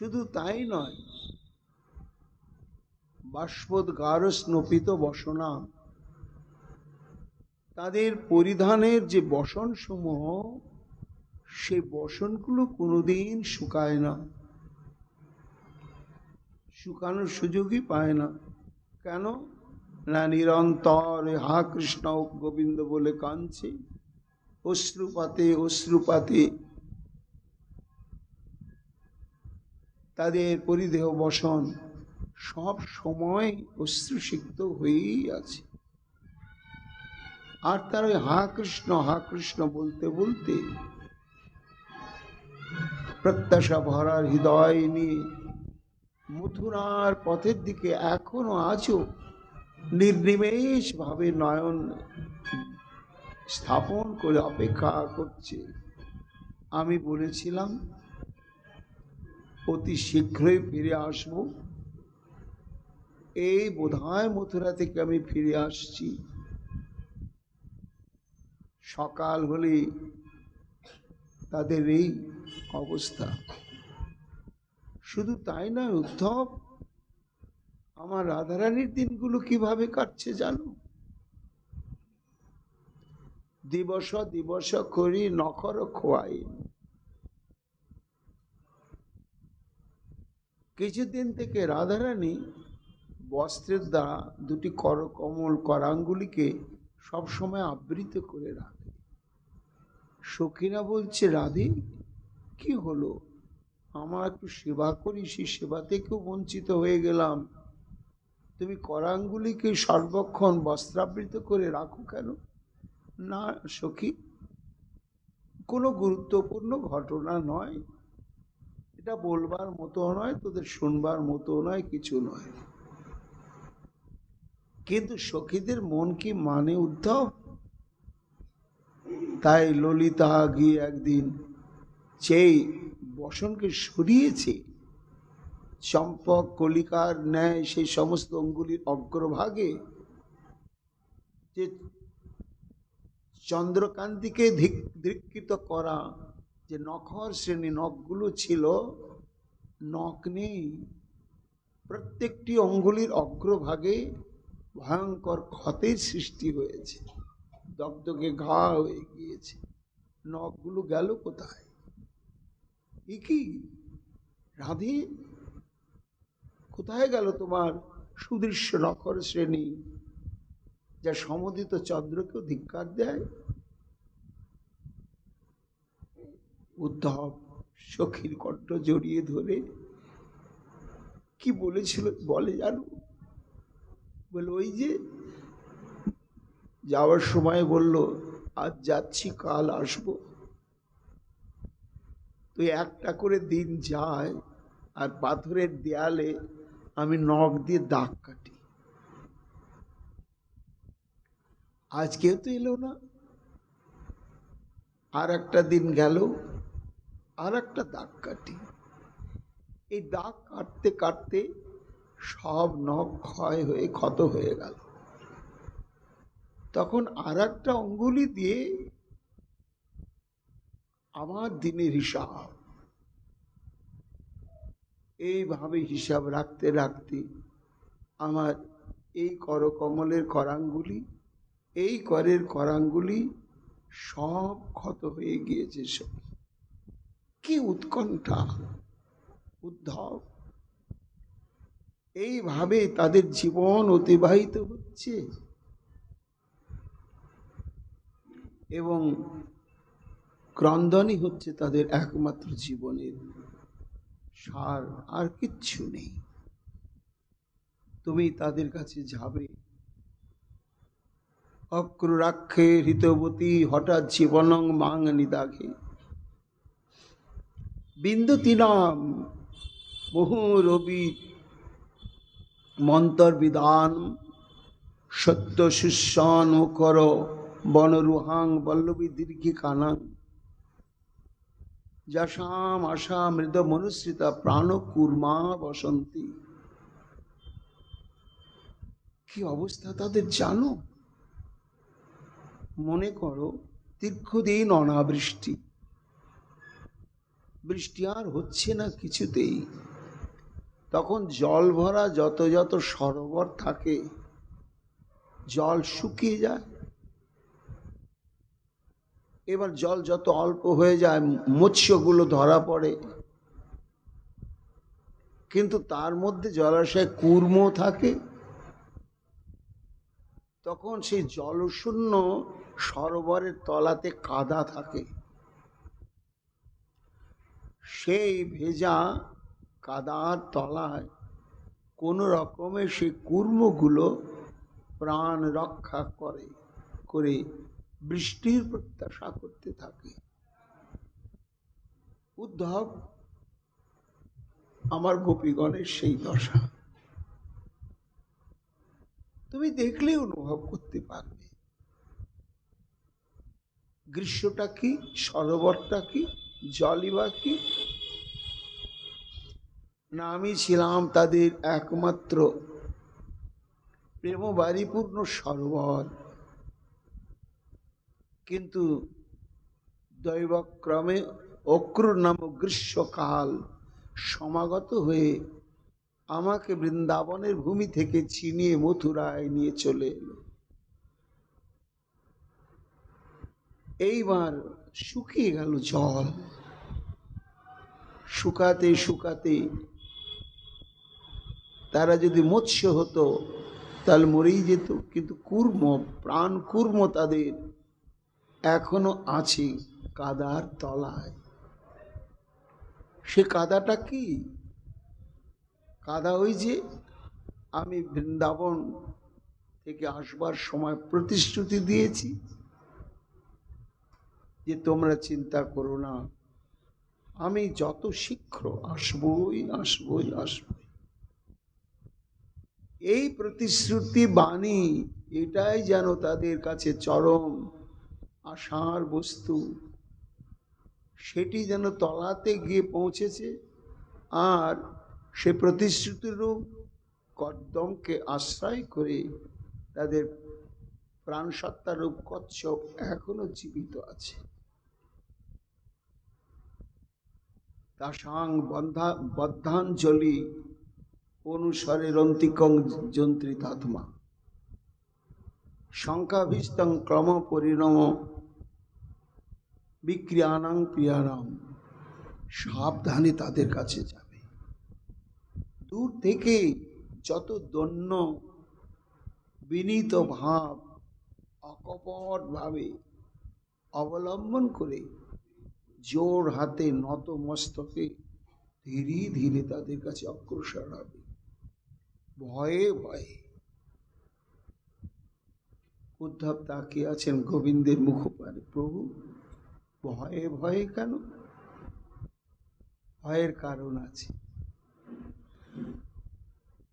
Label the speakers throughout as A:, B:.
A: শুধু তাই নয় বাষ্পোদ্গার স্নপিত বসনা, তাদের পরিধানের যে বসন সমূহ সেই বসনগুলো কোনোদিন শুকায় না, শুকানোর সুযোগই পায় না। কেন? না নিরন্তর হা কৃষ্ণ গোবিন্দ বলে কাঁদছে, অশ্রুপাতে অশ্রুপাতে তাদের পরিদেহ বসন সব সময় অশ্রুসিক্ত হয়েই আছে। আর তার ওই হা কৃষ্ণ হা কৃষ্ণ বলতে বলতে প্রত্যাশা ভরার হৃদয় নিয়ে মথুরার পথের দিকে এখনও আজও নির্নিমেষ ভাবে নয়ন স্থাপন করে অপেক্ষা করছে। আমি বলেছিলাম অতি শীঘ্রই ফিরে আসব। এই বোধহয় মথুরা থেকে আমি ফিরে আসছি? সকাল হলে তাদের এই অবস্থা। শুধু তাই নয়, উদ্ধব, আমার রাধারানীর দিনগুলো কীভাবে কাটছে জানো? দিবস দিবস করি নখর খোয়াই কিছুদিন থেকে রাধারানী বস্ত্রের দ্বারা দুটি করকমল করাঙ্গুলিকে সবসময় আবৃত করে রাখে। সখীরা বলছে, রাধে, কি হলো? আমার একটু সেবা করি সেই সেবা থেকেও বঞ্চিত হয়ে গেলাম। তুমি করাঙ্গুলিকে সর্বক্ষণ বস্ত্রাবৃত করে রাখো কেন? না সখী, কোনো গুরুত্বপূর্ণ ঘটনা নয়। এটা বলবার মতো নয়, তোদের শুনবার মতো নয়, কিছু নয়। কিন্তু সখীদের মন কি মানে উদ্ধব? তাই ললিতা গিয়ে একদিন সেই বসনকে সরিয়েছে, চম্পক কলিকার ন্যায় সেই সমস্ত অঙ্গুলির অগ্রভাগে, যে চন্দ্রকান্তিকে ধিকৃত করা যে নখর শ্রেণি নখগুলো ছিল, নখ নেই। প্রত্যেকটি অঙ্গুলির অগ্রভাগে ভয়ঙ্কর ক্ষতের সৃষ্টি হয়েছে। দগদগে ঘা হয়ে গিয়েছে। নখগুলো গেল কোথায়? এ কি? রাধে, কোথায় গেল তোমার সুদৃশ্য নখর শ্রেণি, যা সমদিত চন্দ্রকেও ধিক্কার দেয়? উদ্ধব সখীর কণ্ঠ জড়িয়ে ধরে, কি বলেছিল বলে জানো? বলে, ওই যে যাওয়ার সময় বলল, আজ যাচ্ছি, কাল আসব। তো একটা করে দিন যায় আর পাথরের দেয়ালে আমি নখ দিয়ে দাগ কাটি। আজকেও তো এলো না। আর একটা দিন গেল আর একটা দাগ কাটি। এই দাগ কাটতে কাটতে সব নখ ক্ষয় হয়ে, ক্ষত হয়ে গেল। তখন আর একটা অঙ্গুলি দিয়ে আমার দিনের হিসাব। এইভাবে হিসাব রাখতে রাখতে আমার এই করকমলের করাঙ্গুলি, এই করের করাঙ্গুলি সব ক্ষত হয়ে গিয়েছে সব। কি উৎকণ্ঠা? উদ্ধব, এইভাবে তাদের জীবন অতিবাহিত হচ্ছে? এবং ক্রন্দনই হচ্ছে তাদের একমাত্র জীবনের সার, আর কিচ্ছু নেই। তুমি তাদের কাছে যাবে। অক্রুরাক্ষে হৃতবতী হঠাৎ জীবনং মাং নিদাঘে। বিন্দুতিনাম বহু রবি মন্তর বিধান, সত্য শিষ্যন কর, বনরুহাং বল্লভী দীর্ঘি কানাং। যশাম আশা মৃদ মনুসৃতা প্রাণ কুর্মা বসন্তী। কি অবস্থা তাদের জানো? মনে করো, দীর্ঘদিন অনাবৃষ্টি। বৃষ্টি আর হচ্ছে না কিছুতেই। তখন জল ভরা যত যত সরোবর থাকে, জল শুকিয়ে যায়। এবার জল যত অল্প হয়ে যায়, মৎস্যগুলো ধরা পড়ে। কিন্তু তার মধ্যে জলাশয় কুর্ম থাকে। তখন সেই জলশূন্য সরোবরের তলাতে কাদা থাকে। সেই ভেজা কাদার তলায় কোনো রকমে সেই কুর্মগুলো প্রাণ রক্ষা করে করে বৃষ্টির প্রত্যাশা করতে থাকে। উদ্ধব, আমার গোপীগণের সেই দশা। তুমি দেখলে অনুভব করতে পারবে। গ্রীষ্মটা কি, সরোবরটা কি? জলই বা কি না, আমি ছিলাম তাদের একমাত্র প্রেম বাড়িপূর্ণ সরোবর। কিন্তু দৈবক্রমে অক্রুর নামক গ্রীষ্মকাল সমাগত হয়ে আমাকে বৃন্দাবনের ভূমি থেকে ছিনিয়ে মথুরায় নিয়ে চলে এলো। এইবার শুকিয়ে গেল জল। শুকাতে শুকাতে তারা যদি মৎস্য হতো, তাহলে মরেই যেত। কিন্তু কুর্ম, প্রাণ কুর্ম তাদের এখনও আছে কাদার তলায়। সে কাদাটা কি? কাদা ওই যে আমি বৃন্দাবন থেকে আসবার সময় প্রতিশ্রুতি দিয়েছি। যে তোমরা চিন্তা করো না। আমি যত শীঘ্র আসবই আসবই আসবই। এই প্রতিশ্রুতি বাণী, এটাই যেন তাদের কাছে চরম আশার বস্তু। সেটি যেন তলাতে গিয়ে পৌঁছেছে, আর সে প্রতিশ্রুতিরূপ কদ্দমকে আশ্রয় করে তাদের প্রাণসত্তারূপ কচ্ছপ এখনও জীবিত আছে। তাসাং বন্ধা, বদ্ধাঞ্জলি অনুসরে রন্তিকং যন্ত্রিতাত্মা। শঙ্কাভিস্তং ক্রম পরিণম বিক্রিয়ানাং প্রিয়ানাম। সাবধানে তাদের কাছে যাবে। দূর থেকে যত দন্য বিনীত ভাব অকপট ভাবে অবলম্বন করে জোর হাতে নত মস্তকে ধীরে ধীরে তাদের কাছে অগ্রসর হবে। ভয়ে ভয়ে। উদ্ধব তাকিয়ে আছেন গোবিন্দের মুখপানে প্রভু, ভয়ে ভয়ে কেন? ভয়ের কারণ আছে।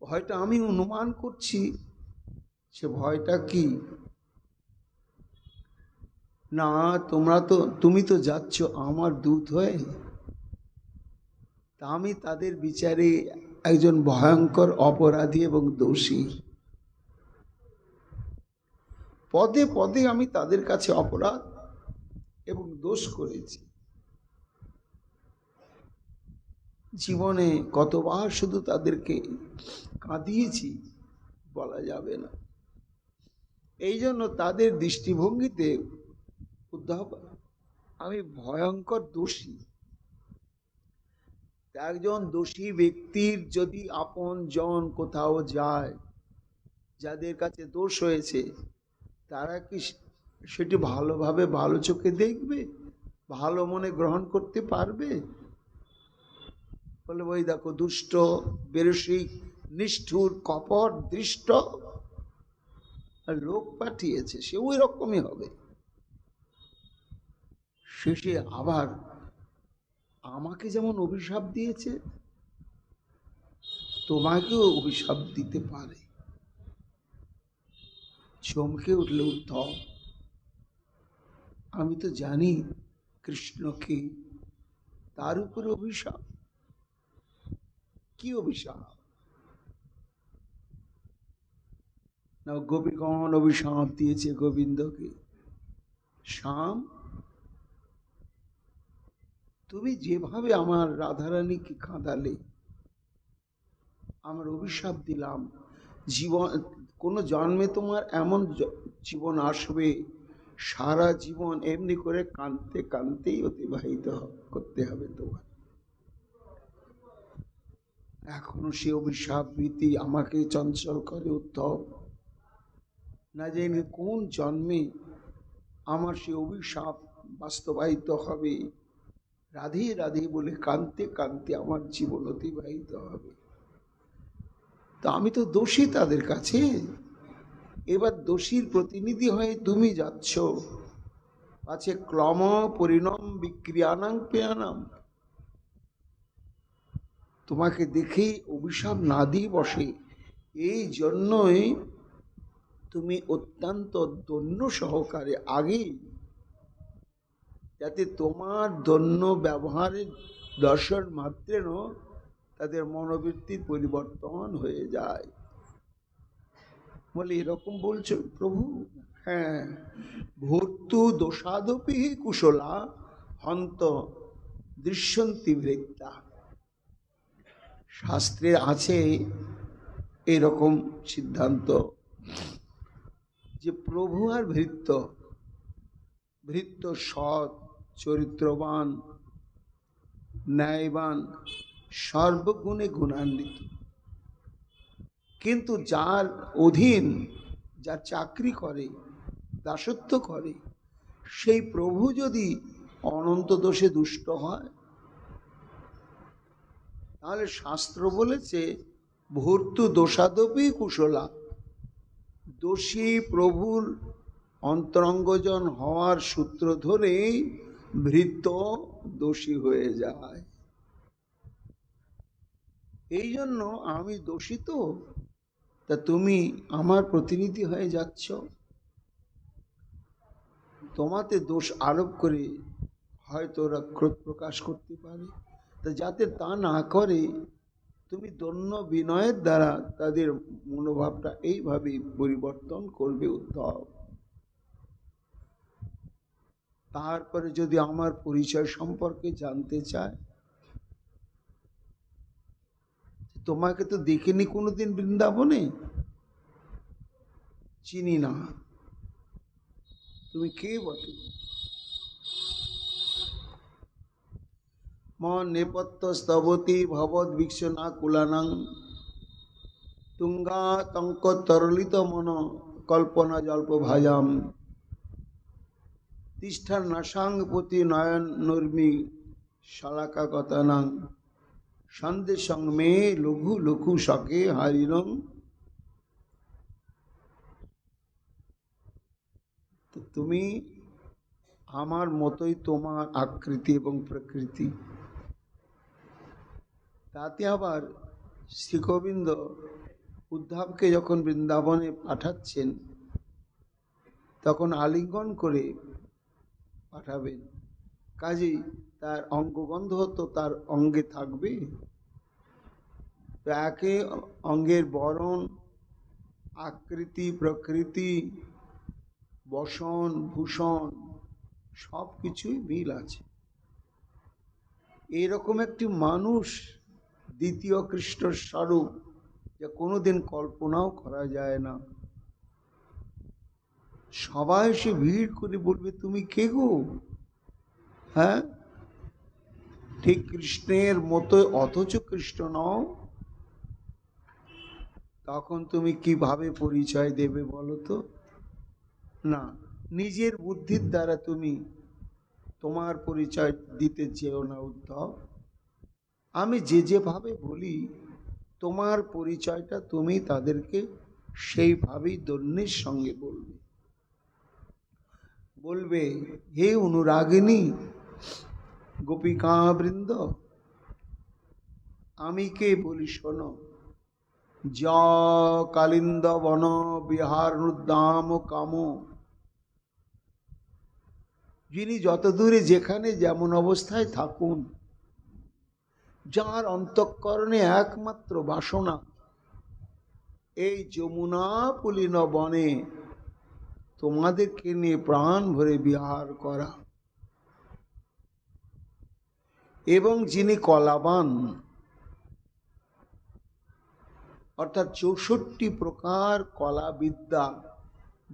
A: ভয়টা আমি অনুমান করছি। সে ভয়টা কি? না, তোমরা তো, তুমি তো যাচ্ছ আমার দূত হয়ে। তা আমি তাদের বিচারে একজন ভয়ঙ্কর অপরাধী এবং দোষী। পদে পদে আমি তাদের কাছে অপরাধ এবং দোষ করেছি। জীবনে কতবার শুধু তাদেরকে কাঁদিয়েছি বলা যাবে না। এই জন্য তাদের দৃষ্টিভঙ্গিতে উদ্ধব আমি ভয়ঙ্কর দোষী। একজন দোষী ব্যক্তির যদি আপন জন কোথাও যায়, যাদের কাছে দোষ হয়েছে, তারা কি সেটি ভালোভাবে ভালো চোখে দেখবে? ভালো মনে গ্রহণ করতে পারবে? বলে, ওই দেখো, দুষ্ট বেরসিক নিষ্ঠুর, কপট, দৃষ্ট লোক পাঠিয়েছে, সে ওই রকমই হবে। শেষে আবার আমাকে যেমন অভিশাপ দিয়েছে, তোমাকেও অভিশাপ দিতে পারে। চমকে উঠলে উদ্ধব। আমি তো জানি কৃষ্ণকে তার উপরে অভিশাপ। কি অভিশাপ? না, গোপীগণ অভিশাপ দিয়েছে গোবিন্দকে। শ্যাম তুমি যেভাবে আমার রাধারানীকে কাঁদালে, আমার অভিশাপ দিলাম, জীবন, কোনো জন্মে তোমার এমন জীবন আসবে, সারা জীবন এমনি করে কাঁদতে কাঁদতেই অতিবাহিত করতে হবে তোমার। এখনও সে অভিশাপ ভীতি আমাকে চঞ্চল করে উত্তম। না জেনে কোন জন্মে আমার সে অভিশাপ বাস্তবায়িত হবে? রাধে রাধে বলে কাঁদতে কাঁদতে আমার জীবন অতিবাহিত হবে। তো আমি তো দোষী তাদের কাছে। এবার দোষীর প্রতিনিধি হয়ে তুমি যাচ্ছ। আছে ক্রম পরিণম বিক্রিয়ানাং পেয়ানাম তোমাকে দেখে অভিশাপ না দিয়ে বসে। এই জন্যই তুমি অত্যন্ত দন্য সহকারে আগেই যাতে তোমার দন্য ব্যবহারের দর্শন মাত্রেন তাদের মনোবৃত্তির পরিবর্তন হয়ে যায়। বলে এরকম বলছো, প্রভু? হ্যাঁ। ভর্তু দোষাদপি কুশলা হন্ত দৃশ্যন্তি বৃত্তা শাস্ত্রে আছে এরকম সিদ্ধান্ত যে প্রভু আর ভৃত্য ভৃত্য সৎ চরিত্রবান, ন্যায়বান, সর্বগুণে গুণান্বিত। কিন্তু যার অধীন যা চাকরি করে, দাসত্ব করে, সেই প্রভু যদি অনন্ত দোষে দুষ্ট হয়, তাহলে শাস্ত্র বলেছে, ভর্তু দোষাদপি কুশলা। দোষী প্রভুর অন্তরঙ্গজন হওয়ার সূত্র ধরেই ভৃত্য দোষী হয়ে যায়। এই জন্য আমি দোষী তো, তা তুমি আমার প্রতিনিধি হয়ে যাচ্ছ। তোমাতে দোষ আরোপ করে হয়তো ওরা ক্রোধ প্রকাশ করতে পারে। তা যাতে তা না করে, তুমি দন্য বিনয়ের দ্বারা তাদের মনোভাবটা এইভাবেই পরিবর্তন করবে উদ্ধব। তারপরে যদি আমার পরিচয় সম্পর্কে জানতে চায় তোমাকে তো দেখিনি কোনোদিন বৃন্দাবনে? চিনি না। তুমি কে বটে? মন নেপথ্য স্তবতী ভবদ বিশ্বনা কুলানাং। তুঙ্গা তঙ্ক তরলিত মন কল্পনা জল্প ভাজাম তিষ্ঠার নাসাং প্রতি নয়ন নর্মী শালাকা কথানাং সন্দেশং মে লঘু লঘু শকে হারিরং তুমি আমার মতোই তোমার আকৃতি এবং প্রকৃতি। তাতে আবার শ্রীগোবিন্দ উদ্ধবকে যখন বৃন্দাবনে পাঠাচ্ছেন, তখন আলিঙ্গন করে পাঠাবেন। কাজেই তার অঙ্গগন্ধ তো তার অঙ্গে থাকবে। তো একে অঙ্গের বরণ, আকৃতি, প্রকৃতি, বসন, ভূষণ সব কিছুই মিল আছে। এরকম একটি মানুষ দ্বিতীয় কৃষ্ণর স্বরূপ যা কোনোদিন কল্পনাও করা যায় না। সবাই এসে ভিড় করে বলবে, তুমি কে গো? হ্যাঁ? ঠিক কৃষ্ণের মতো অথচ কৃষ্ণ নও। তখন তুমি কীভাবে পরিচয় দেবে বলো তো? না, নিজের বুদ্ধির দ্বারা তুমি তোমার পরিচয় দিতে চেও না উদ্ধব। আমি যে যেভাবে বলি, তোমার পরিচয়টা তুমি তাদেরকে সেইভাবেই দন্যের সঙ্গে বলবে। বলবে, হে অনুরাগিনী গোপিকা বৃন্দ আমি কে বলি শোনো, য কালিন্দ বন বিহার উদ্দাম কাম। যিনি যত দূরে যেখানে যেমন অবস্থায় থাকুন, যার অন্তঃকরণে একমাত্র বাসনা, এই যমুনা পুলিন বনে তোমাদেরকে নিয়ে প্রাণ ভরে বিহার করা। এবং যিনি কলাবান, অর্থাৎ চৌষট্টি প্রকার কলা বিদ্যা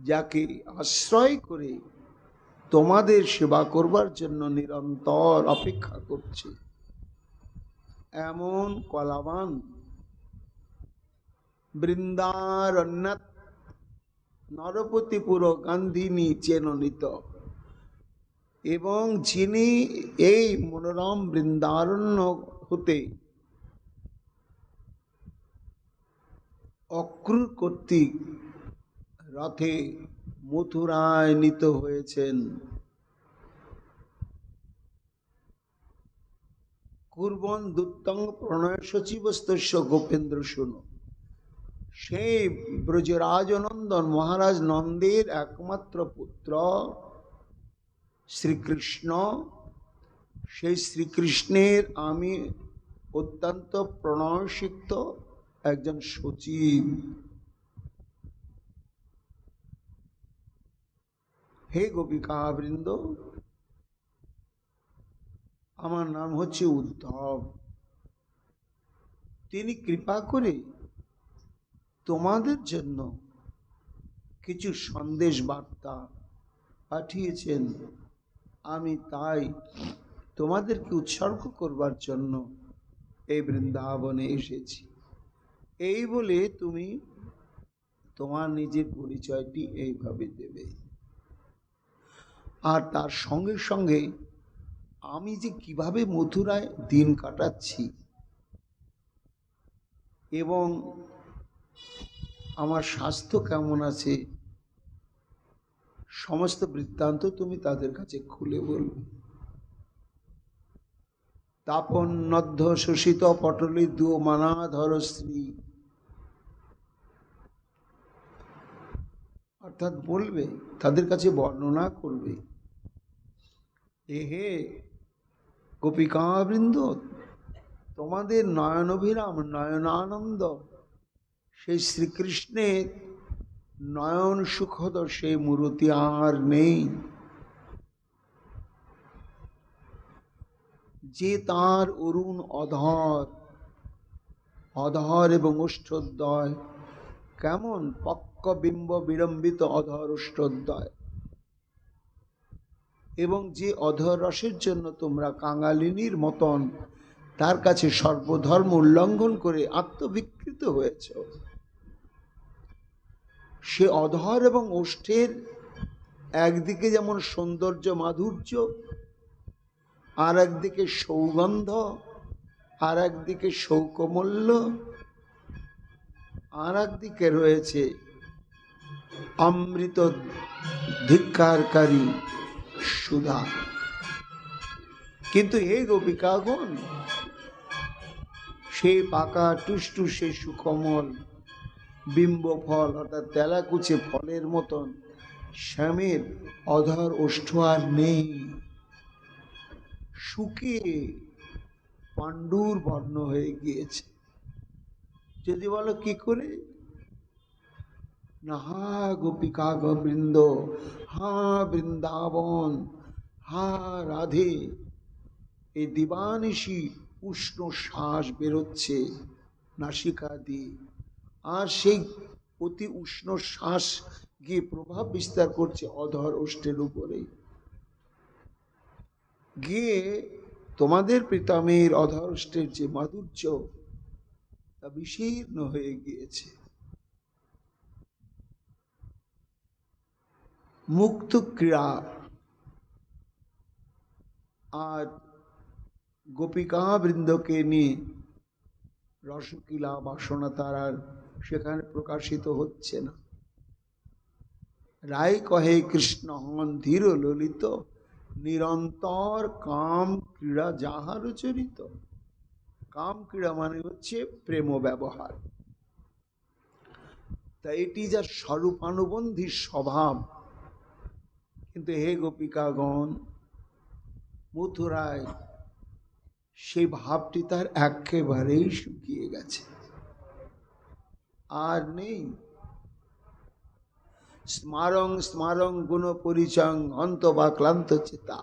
A: যাকে আশ্রয় করে তোমাদের সেবা করবার জন্য নিরন্তর অপেক্ষা করছে। এমন কলাবান বৃন্দারণ্যাত নরপতিপুর গান্ধিনী চেননিত। এবং যিনি এই মনোরম বৃন্দারণ্য হতে অক্রুর কর্তৃক রথে মথুরায় নিত হয়েছেন। কুর্বন দুত্তং প্রণয় সচিবস্তস্য গোপেন্দ্র শুনো। সেই ব্রজরাজনন্দন মহারাজ নন্দের একমাত্র পুত্র, শ্রীকৃষ্ণ। সেই শ্রীকৃষ্ণের আমি অত্যন্ত প্রণয়সিক্ত একজন সচিব। হে গোপিকা বৃন্দ, আমার নাম হচ্ছে উদ্ধব। তিনি কৃপা করে তোমাদের জন্য কিছু সন্দেশ বার্তা পাঠিয়েছেন। আমি তাই তোমাদেরকে উৎসর্গ করবার জন্য এই বৃন্দাবনে এসেছি। এই বলে তুমি তোমার নিজের পরিচয়টি এইভাবে দেবে। আর তার সঙ্গে সঙ্গে আমি যে কীভাবে মথুরায় দিন কাটাচ্ছি এবং আমার স্বাস্থ্য কেমন আছে? সমস্ত বৃত্তান্ত তুমি তাদের কাছে খুলে বলবে তাপন নদ্ধ শোষিত পটলি দু মানাধর শ্রী অর্থাৎ বলবে, তাদের কাছে বর্ণনা করবে। এহে গোপিকাবৃন্দ, তোমাদের নয়নভিরাম, নয়নানন্দ সেই শ্রীকৃষ্ণের নয়ন সুখদ সেই মূর্তি আর নেই। যে তার অরুণ অধর অধর এবং ওষ্ঠোদ্দয় কেমন পক্ক বিম্ব বিড়ম্বিত অধর ওষ্ঠোদ্দয় এবং যে অধর রসের জন্য তোমরা কাঙালিনীর মতন তার কাছে সর্বধর্ম উল্লঙ্ঘন করে আত্মবিকৃত হয়েছ সে অধর এবং ওষ্ঠের একদিকে যেমন সৌন্দর্য মাধুর্য আর একদিকে সৌগন্ধ আর একদিকে শৌকমূল্য আর একদিকে রয়েছে অমৃত ধিক্কারকারী সুধা। কিন্তু হে গোপিকাগণ সে পাকা টুষ্টু সে সুকমল বিম্ব ফল, অর্থাৎ তেলাকুচে ফলের মতন। শ্যামের অধর ওষ্ঠ আর নেই। শুকিয়ে পাণ্ডুর বর্ণ হয়ে গিয়েছে। যদি বলো কি করে? না হা গোপিকা বৃন্দ হা বৃন্দাবন, হা রাধে। এই দিবানিশি উষ্ণ শ্বাস বেরোচ্ছে নাসিকা দিয়ে আর সেই অতি উষ্ণ শ্বাস গিয়ে প্রভাব বিস্তার করছে অধর ওষ্ঠের উপরে গিয়ে তোমাদের প্রীতমের অধর ওষ্ঠের যে মাধুর্য, তা বিশীর্ণ হয়ে গিয়েছে। মুক্ত ক্রীড়া আর গোপিকা বৃন্দকে নিয়ে রসকিলা বাসনা তার আর সেখানে প্রকাশিত হচ্ছে না। রায় কহে, কৃষ্ণ হন ধীর ললিত, নিরন্তর কাম ক্রীড়া যাহার চরিত। কাম ক্রীড়া মানে হচ্ছে প্রেম ব্যবহার। তা এটি যা স্বরূপানুবন্ধী স্বভাব। কিন্তু হে গোপিকাগণ, মথুরায় সেই ভাবটি তার একেবারেই শুকিয়ে গেছে। আর নেই। স্মারং স্মারং গুণ পরিচং অন্ত বা ক্লান্ত চেতা।